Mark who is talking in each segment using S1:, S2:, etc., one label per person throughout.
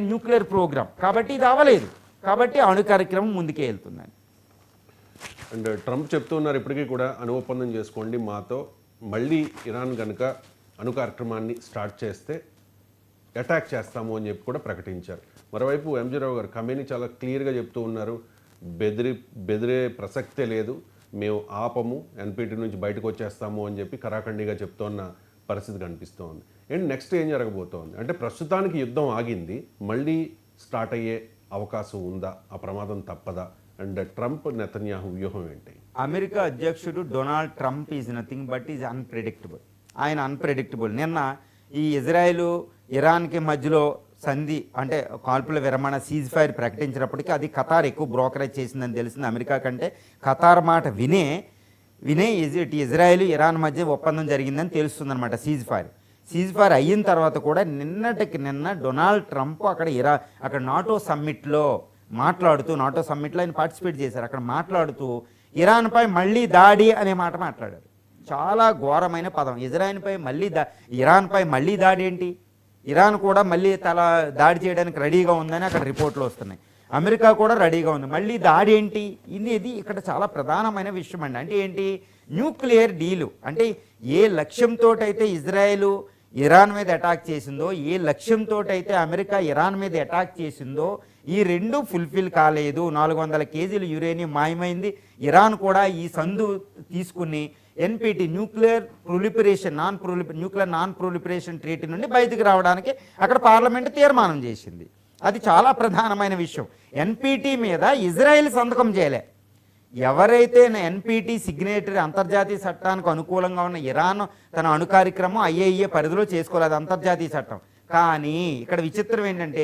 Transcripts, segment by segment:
S1: Nuclear programme. కాబట్టి ఇది అవ్వలేదు. కాబట్టి అణు కార్యక్రమం ముందుకే వెళ్తుందని.
S2: అండ్ ట్రంప్ చెప్తున్నారు ఇప్పటికీ కూడా అణు ఒప్పందం చేసుకోండి మాతో. మళ్ళీ ఇరాన్ కనుక అణు కార్యక్రమాన్ని స్టార్ట్ చేస్తే అటాక్ చేస్తాము అని చెప్పి కూడా ప్రకటించారు. మరోవైపు ఎంజీరావు గారు కమేని చాలా క్లియర్గా చెప్తూ ఉన్నారు. బెదిరి బెదిరే ప్రసక్తే లేదు. మేము ఆపము. ఎన్పిటి నుంచి బయటకు వచ్చేస్తాము అని చెప్పి కరాఖండిగా చెప్తున్న పరిస్థితి కనిపిస్తోంది. అండ్ నెక్స్ట్ ఏం జరగబోతోంది? అంటే ప్రస్తుతానికి యుద్ధం ఆగింది. మళ్ళీ స్టార్ట్ అయ్యే అవకాశం ఉందా? ఆ ప్రమాదం తప్పదా? అండ్ ట్రంప్ నెతన్యాహు వ్యూహం ఏంటి?
S1: అమెరికా అధ్యక్షుడు Donald Trump is nothing but is unpredictable ఆయన అన్ప్రెడిక్టబుల్ నిన్న ఈ ఇజ్రాయెల్ ఇరాన్కి మధ్యలో సంధి అంటే కాల్పుల విరమణ సీజ్ ఫైర్ ప్రకటించినప్పటికీ అది ఖతార్ ఎక్కువ బ్రోకరేజ్ చేసిందని తెలిసింది అమెరికా కంటే. ఖతార్ మాట వినే వినే ఇజ్- ఇటు ఇజ్రాయెల్ ఇరాన్ మధ్య ఒప్పందం జరిగిందని తెలుస్తుందన్నమాట సీజ్ ఫైర్ సీజ్ ఫైర్ అయిన తర్వాత కూడా నిన్నటికి నిన్న డొనాల్డ్ ట్రంప్ అక్కడ ఇరా అక్కడ నాటో సమ్మిట్లో మాట్లాడుతూ నాటో సమ్మిట్లో ఆయన పార్టిసిపేట్ చేశారు. అక్కడ మాట్లాడుతూ ఇరాన్పై మళ్ళీ దాడి అనే మాట మాట్లాడారు. చాలా ఘోరమైన పదం. ఇజ్రాయిల్పై మళ్ళీ దా ఇరాన్పై మళ్ళీ దాడి ఏంటి? ఇరాన్ కూడా మళ్ళీ తల దాడి చేయడానికి రెడీగా ఉందని అక్కడ రిపోర్ట్లు వస్తున్నాయి. అమెరికా కూడా రెడీగా ఉంది. మళ్ళీ దాడి ఏంటి? ఇది ఇది ఇక్కడ చాలా ప్రధానమైన విషయం అండి. అంటే ఏంటి? Nuclear deal. అంటే ఏ లక్ష్యంతో అయితే ఇజ్రాయెలు ఇరాన్ మీద అటాక్ చేసిందో ఏ లక్ష్యంతో అయితే అమెరికా ఇరాన్ మీద అటాక్ చేసిందో ఈ రెండు ఫుల్ఫిల్ కాలేదు. నాలుగు వందల కేజీలు యురేనియం మాయమైంది. ఇరాన్ కూడా ఈ సందు తీసుకుని NPT nuclear proliferation non prolif nuclear non proliferation treaty నుండి బయటికి రావడానికి అక్కడ పార్లమెంట్ తీర్మానం చేసింది. అది చాలా ప్రధానమైన విషయం. ఎన్పిటి మీద ఇజ్రాయెల్ సంతకం చేయలే. ఎవరైతే ఎన్పిటి సిగ్నేటరీ అంతర్జాతీయ చట్టానికి అనుకూలంగా ఉన్న ఇరాన్ తన అణు కార్యక్రమం ఐఏఏ పరిధిలో చేసుకోలేదు అంతర్జాతీయ చట్టం. కానీ ఇక్కడ విచిత్రం ఏంటంటే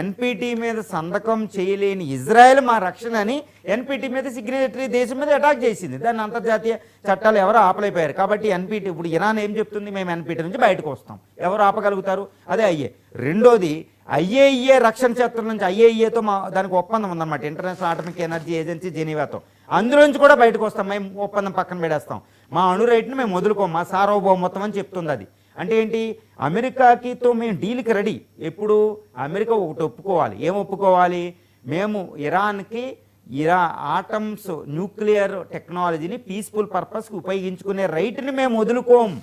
S1: ఎన్పిటి మీద సంతకం చేయలేని ఇజ్రాయెల్ మా రక్షణ అని ఎన్పిటి మీద సిగ్నేటరీ దేశం మీద అటాక్ చేసింది. దాన్ని అంతర్జాతీయ చట్టాలు ఎవరు ఆపలేపోయారు కాబట్టి ఎన్పిటి ఇప్పుడు ఇరాన్ ఏం చెప్తుంది? మేము ఎన్పిటి నుంచి బయటకు వస్తాం. ఎవరు ఆపగలుగుతారు? అదే అయ్యే రెండోది ఐఏఈఏ రక్షణ క్షేత్రం నుంచి ఐఏఈఏతో మా దానికి ఒప్పందం ఉందన్నమాట. ఇంటర్నేషనల్ ఆటమిక్ ఎనర్జీ ఏజెన్సీ జెనీవాతో. అందులోంచి కూడా బయటకు వస్తాం. మేము ఒప్పందం పక్కన పెడేస్తాం. మా అణురైట్ని మేము వదులుకోం. మా సార్వభౌమత్వం అని చెప్తుంది అది. అంటే ఏంటి? అమెరికాకితో మేము డీల్కి రెడీ. ఎప్పుడు? అమెరికా ఒకటి ఒప్పుకోవాలి. ఏం ఒప్పుకోవాలి? మేము ఇరాన్కి ఇరా ఆటమ్స్ న్యూక్లియర్ టెక్నాలజీని పీస్ఫుల్ పర్పస్కి ఉపయోగించుకునే రైట్ని మేము వదులుకోం.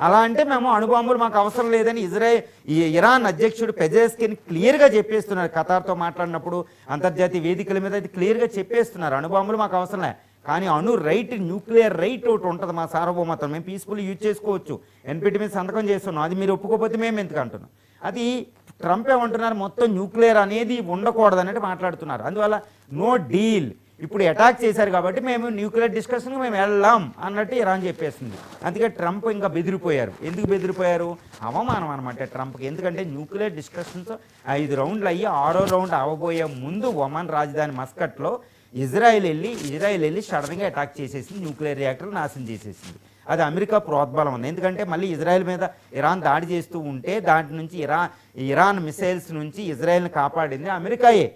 S1: అలా అంటే మేము అణుబాంబులు మాకు అవసరం లేదని ఇజ్రాయెల్ ఈ ఇరాన్ అధ్యక్షుడు పెజేస్కిన్ క్లియర్గా చెప్పేస్తున్నారు ఖతార్తో మాట్లాడినప్పుడు అంతర్జాతీయ వేదికల మీద అది క్లియర్గా చెప్పేస్తున్నారు. అణుబాంబులు మాకు అవసరం లే. కానీ అణు రైట్ న్యూక్లియర్ రైట్ ఒకటి ఉంటుంది మా సార్వభౌమత్వం. మేము పీస్ఫుల్ యూజ్ చేసుకోవచ్చు. ఎన్పిటి మీద సంతకం చేస్తున్నాం. అది మీరు ఒప్పుకోకపోతే మేము ఎందుకు అంటున్నాం? అది ట్రంప్ ఏమంటున్నారు? మొత్తం న్యూక్లియర్ అనేది ఉండకూడదు అన్నట్టు మాట్లాడుతున్నారు. అందువల్ల నో డీల్. ఇప్పుడు అటాక్ చేశారు కాబట్టి మేము న్యూక్లియర్ డిస్కషన్కి మేము వెళ్ళాం అన్నట్టు ఇరాన్ చెప్పేస్తుంది అందుకే ట్రంప్ ఇంకా బెదిరిపోయారు. ఎందుకు బెదిరిపోయారు? అవమానం అనమాట ట్రంప్కి. ఎందుకంటే న్యూక్లియర్ డిస్కషన్స్ ఐదు రౌండ్లు అయ్యి ఆరో రౌండ్ అవ్వబోయే ముందు ఒమన్ రాజధాని మస్కట్లో ఇజ్రాయెల్ వెళ్ళి ఇజ్రాయెల్ వెళ్ళి సడన్గా అటాక్ చేసేసింది. న్యూక్లియర్ రియాక్టర్ నాశనం చేసేసింది. అది అమెరికా ప్రోద్బలం ఉంది. ఎందుకంటే మళ్ళీ ఇజ్రాయెల్ మీద ఇరాన్ దాడి చేస్తూ ఉంటే దాంట్ నుంచి ఇరాన్ ఇరాన్ మిసైల్స్ నుంచి ఇజ్రాయెల్ని కాపాడింది అమెరికాయే.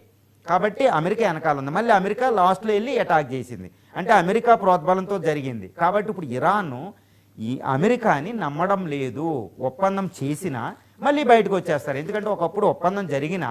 S1: కాబట్టి అమెరికా వెనకాల ఉంది మళ్ళీ అమెరికా లాస్ట్లో వెళ్ళి అటాక్ చేసింది. అంటే అమెరికా ప్రోద్బలంతో జరిగింది. కాబట్టి ఇప్పుడు ఇరాన్ ఈ అమెరికాని నమ్మడం లేదు. ఒప్పందం చేసినా మళ్ళీ బయటకు వచ్చేస్తారు. ఎందుకంటే ఒకప్పుడు ఒప్పందం జరిగినా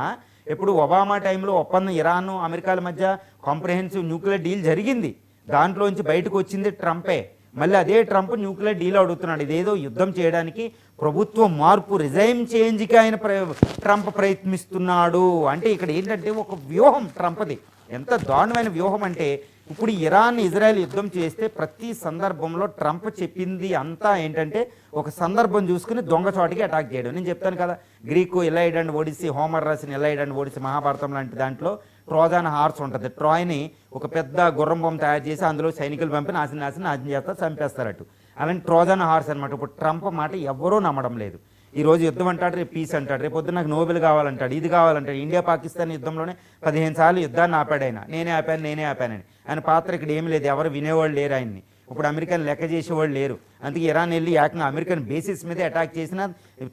S1: ఇప్పుడు ఒబామా టైంలో ఒప్పందం ఇరాన్ అమెరికాల మధ్య కాంప్రహెన్సివ్ న్యూక్లియర్ డీల్ జరిగింది. దాంట్లోంచి బయటకు వచ్చింది ట్రంపే. మళ్ళీ అదే ట్రంప్ న్యూక్లియర్ డీల్ అడుగుతున్నాడు. ఇదేదో యుద్ధం చేయడానికి ప్రభుత్వ మార్పు రిజైమ్ చేంజ్కి ఆయన ప్ర- ట్రంప్ ప్రయత్నిస్తున్నాడు. అంటే ఇక్కడ ఏంటంటే ఒక వ్యూహం ట్రంప్ది. ఎంత దారుణమైన వ్యూహం అంటే ఇప్పుడు ఇరాన్ ఇజ్రాయెల్ యుద్ధం చేస్తే ప్రతి సందర్భంలో ట్రంప్ చెప్పింది అంతా ఏంటంటే ఒక సందర్భం చూసుకుని దొంగచోటికి అటాక్ చేయడం. నేను చెప్తాను కదా Greek Iliad and Odyssey Homer రాసిన ఎలైడ్ అండ్ ఒడిసి మహాభారతం లాంటి దాంట్లో ట్రోజాన్ హార్స్ ఉంటుంది. ట్రాయ్ని ఒక పెద్ద గుర్రం బొమ్మ తయారు చేసి అందులో సైనికులు పంపి నాశనం నాశనం నాశనం చేస్తారు చంపేస్తారట అలాంటి ట్రోజాన్ హార్స్ అనమాట ఇప్పుడు ట్రంప్ మాట ఎవ్వరూ నమ్మడం లేదు. ఈ రోజు యుద్ధం అంటాడు రేపు పీస్ అంటాడు రేపు పొద్దున నాకు నోబెల్ కావాలంటాడు ఇది కావాలంటాడు ఇండియా పాకిస్తాన్ యుద్ధంలోనే పదిహేను సార్లు యుద్ధాన్ని ఆపాడు ఆయన నేనే ఆపాను నేనే ఆపానని. ఆయన పాత్ర ఇక్కడ ఏమి లేదు. ఎవరు వినేవాళ్ళు లేరు ఆయన్ని. ఇప్పుడు అమెరికన్ లెక్క చేసేవాళ్ళు లేరు. అందుకే ఇరాన్ వెళ్ళి ఏకంగా అమెరికన్ బేసిస్ మీద అటాక్ చేసిన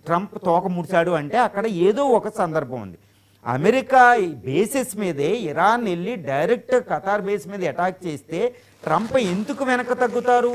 S1: ట్రంప్ తోక ముడిచాడు అంటే అక్కడ ఏదో ఒక సందర్భం ఉంది. అమెరికా బేసిస్ మీదే ఇరాన్ వెళ్ళి డైరెక్ట్ ఖతార్ బేస్ మీద అటాక్ చేస్తే ట్రంప్ ఎందుకు వెనక తగ్గుతారు?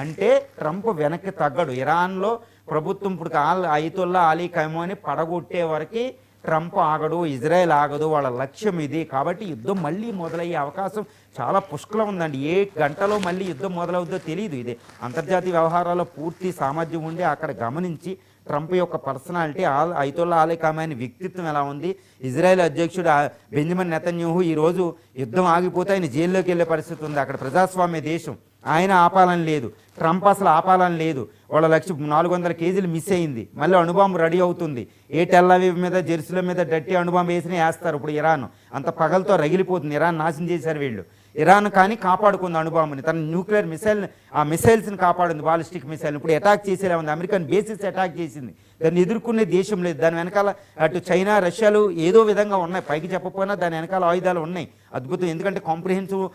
S1: అంటే ట్రంప్ వెనక్కి తగ్గడు. ఇరాన్లో ప్రభుత్వం ఇప్పుడు ఆల్ అయితుల్లా అలీ ఖైమోని పడగొట్టే వరకు ట్రంప్ ఆగడు ఇజ్రాయెల్ ఆగదు వాళ్ళ లక్ష్యం ఇది. కాబట్టి యుద్ధం మళ్ళీ మొదలయ్యే అవకాశం చాలా పుష్కలం ఉందండి. ఏ గంటలో మళ్ళీ యుద్ధం మొదలవుద్దో తెలియదు ఇది. అంతర్జాతీయ వ్యవహారాల్లో పూర్తి సామర్థ్యం ఉండి అక్కడ గమనించి ట్రంప్ యొక్క పర్సనాలిటీ ఆల్ ఐతోల్లా ఆలే వ్యక్తిత్వం ఎలా ఉంది? ఇజ్రాయెల్ అధ్యక్షుడు ఆ బెంజమిన్ నెతన్యూహు ఈ రోజు యుద్ధం ఆగిపోతే ఆయన జైల్లోకి వెళ్ళే పరిస్థితి ఉంది. అక్కడ ప్రజాస్వామ్య దేశం. ఆయన ఆపాలని లేదు. ట్రంప్ అసలు ఆపాలని లేదు. వాళ్ళ లక్ష నాలుగు వందల కేజీలు మిస్ అయింది. మళ్ళీ అణుబాంబు రెడీ అవుతుంది. ఏ టెల్లవీ మీద జెర్సీల మీద డట్టి అణుబాంబు వేసినా వేస్తారు. ఇప్పుడు ఇరాన్ అంత పగలతో రగిలిపోతుంది. ఇరాన్ నాశనం చేశారు వీళ్ళు. ఇరాన్ కానీ కాపాడుకుంది అణుబాంబుని. తన న్యూక్లియర్ మిసైల్ ఆ మిసైల్స్ని కాపాడింది బాలిస్టిక్ మిసైల్. ఇప్పుడు అటాక్ చేసేలా ఉంది. అమెరికన్ బేసిస్ అటాక్ చేసింది. దాన్ని ఎదుర్కొనే దేశం లేదు. దాని వెనకాల అటు చైనా రష్యాలు ఏదో విధంగా ఉన్నాయి. పైకి చెప్పకపోయినా దాని వెనకాల ఆయుధాలు ఉన్నాయి. అద్భుతం. ఎందుకంటే comprehensive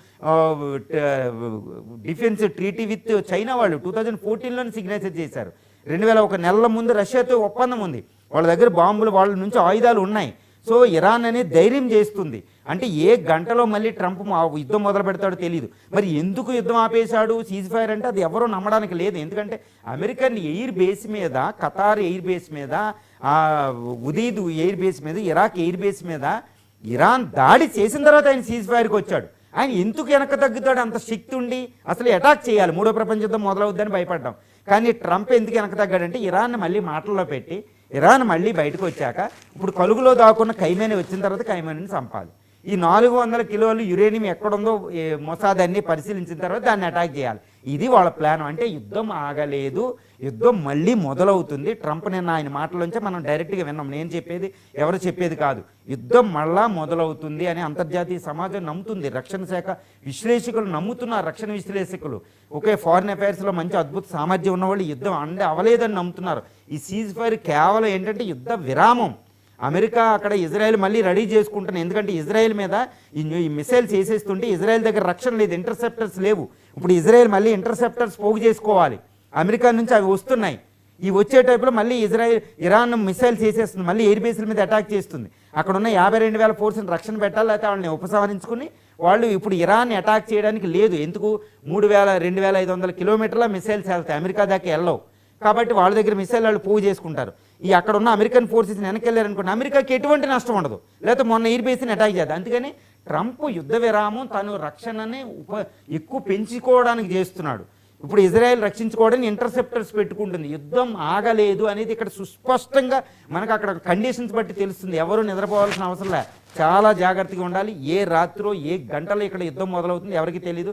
S1: defence treaty with China వాళ్ళు టూ థౌజండ్ ఫోర్టీన్లోనే సిగ్నేచర్ చేశారు. రెండు వేల ఒక నెలల ముందు రష్యాతో ఒప్పందం ఉంది. వాళ్ళ దగ్గర బాంబులు వాళ్ళ నుంచి ఆయుధాలు ఉన్నాయి. సో ఇరాన్ అనేది ధైర్యం చేస్తుంది. అంటే ఏ గంటలో మళ్ళీ ట్రంప్ యుద్ధం మొదలు పెడతాడో తెలియదు మరి ఎందుకు యుద్ధం ఆపేశాడు? సీజ్ ఫైర్ అంటే అది ఎవరో నమ్మడానికి లేదు. ఎందుకంటే అమెరికన్ ఎయిర్ బేస్ మీద ఖతార్ ఎయిర్ బేస్ మీద ఉదీద్ ఎయిర్ బేస్ మీద ఇరాక్ ఎయిర్ బేస్ మీద ఇరాన్ దాడి చేసిన తర్వాత ఆయన సీజ్ ఫైర్కి వచ్చాడు. ఆయన ఎందుకు వెనక తగ్గుతాడు? అంత శక్తి ఉండి అసలు అటాక్ చేయాలి. మూడో ప్రపంచ యుద్ధం మొదలవుద్దని భయపడ్డాం. కానీ ట్రంప్ ఎందుకు వెనక తగ్గాడంటే ఇరాన్ని మళ్ళీ మాటల్లో పెట్టి ఇరాన్ మళ్ళీ బయటకు వచ్చాక ఇప్పుడు కలుగులో దాక్కున్న కైమేని వచ్చిన తర్వాత కైమేని చంపాలి. ఈ నాలుగు వందల కిలోలు యురేనియం ఎక్కడుందో మొసాద్ అన్ని పరిశీలించిన తర్వాత దాన్ని అటాక్ చేయాలి. ఇది వాళ్ళ ప్లాన్ అంటే యుద్ధం ఆగలేదు. యుద్ధం మళ్ళీ మొదలవుతుంది. ట్రంప్ నిన్న ఆయన మాటలోంచే మనం డైరెక్ట్గా విన్నాం. నేను చెప్పేది ఎవరు చెప్పేది కాదు. యుద్ధం మళ్ళా మొదలవుతుంది అని అంతర్జాతీయ సమాజం నమ్ముతుంది. రక్షణ శాఖ విశ్లేషకులు నమ్ముతున్నారు. రక్షణ విశ్లేషకులు. ఒకే ఫారిన్ అఫైర్స్లో మంచి అద్భుత సామర్థ్యం ఉన్నవాళ్ళు యుద్ధం అండే అవలేదని నమ్ముతున్నారు. ఈ సీజ్ ఫైర్ కేవలం ఏంటంటే యుద్ధ విరామం. అమెరికా అక్కడ ఇజ్రాయెల్ మళ్ళీ రెడీ చేసుకుంటున్నాయి. ఎందుకంటే ఇజ్రాయెల్ మీద ఈ మిసైల్స్ వేసేస్తుంటే ఇజ్రాయెల్ దగ్గర రక్షణ లేదు ఇంటర్సెప్టర్స్ లేవు. ఇప్పుడు ఇజ్రాయెల్ మళ్ళీ ఇంటర్సెప్టర్స్ పోగు చేసుకోవాలి. అమెరికా నుంచి అవి వస్తున్నాయి. ఈ వచ్చే టైపులో మళ్ళీ ఇజ్రాయెల్ ఇరాన్ మిసైల్స్ వేసేస్తుంది. మళ్ళీ ఎయిర్ బేస్ల మీద అటాక్ చేస్తుంది. అక్కడ ఉన్న యాభై రెండు వేల ఫోర్స్ని రక్షణ పెట్టాలి లేకపోతే వాళ్ళని ఉపసంహరించుకుని వాళ్ళు ఇప్పుడు ఇరాన్ని అటాక్ చేయడానికి లేదు. ఎందుకు? మూడు వేల రెండు వేల ఐదు వందల కిలోమీటర్ల మిసైల్స్ వెళ్తాయి. అమెరికా దాకా వెళ్ళవు. కాబట్టి వాళ్ళ దగ్గర మిసైల్ వాళ్ళు పోగు చేసుకుంటారు. ఈ అక్కడ ఉన్న అమెరికన్ ఫోర్సెస్ వెనకెళ్ళారనుకోండి అమెరికాకి ఎటువంటి నష్టం ఉండదు. లేకపోతే మొన్న ఎయిర్ బేస్ని అటాక్ చేద్దాం. అందుకని ట్రంప్ యుద్ధ విరామం తను రక్షణని ఉప ఎక్కువ పెంచుకోవడానికి చేస్తున్నాడు. ఇప్పుడు ఇజ్రాయెల్ రక్షించుకోవడానికి ఇంటర్సెప్టర్స్ పెట్టుకుంటుంది. యుద్ధం ఆగలేదు అనేది ఇక్కడ సుస్పష్టంగా మనకు అక్కడ కండిషన్స్ బట్టి తెలుస్తుంది. ఎవరు నిద్రపోవాల్సిన అవసరం లే. చాలా జాగ్రత్తగా ఉండాలి. ఏ రాత్రో ఏ గంటలో ఇక్కడ యుద్ధం మొదలవుతుంది ఎవరికి తెలియదు